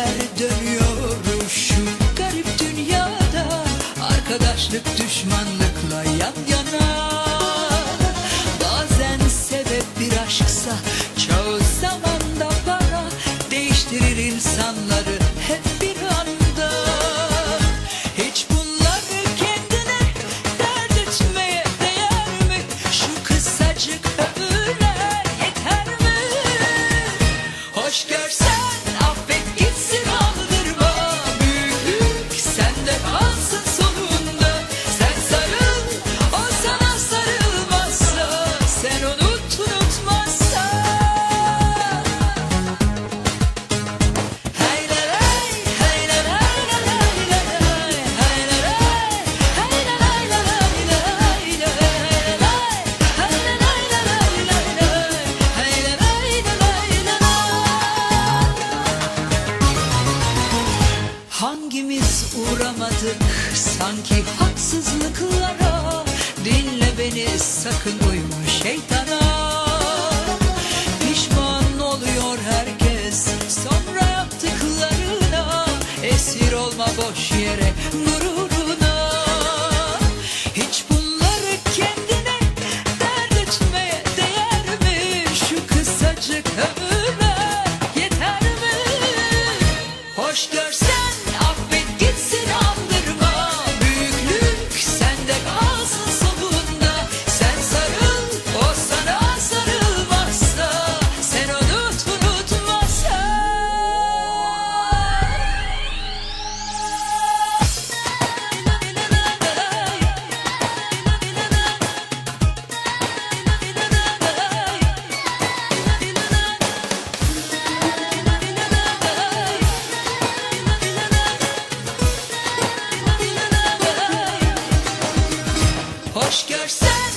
neler dönüyor şu garip dünyada. Arkadaşlık düşmanlıkla yan yana Hangimiz uğramadık sanki haksızlıklara? Dinle beni sakın uyma şeytana. Pişman oluyor herkes sonra yaptıklarına. Esir olma boş yere gururuna. Hiç bunları kendine dert etmeye değer mi? Şu kısacık ömür Hoş görsen.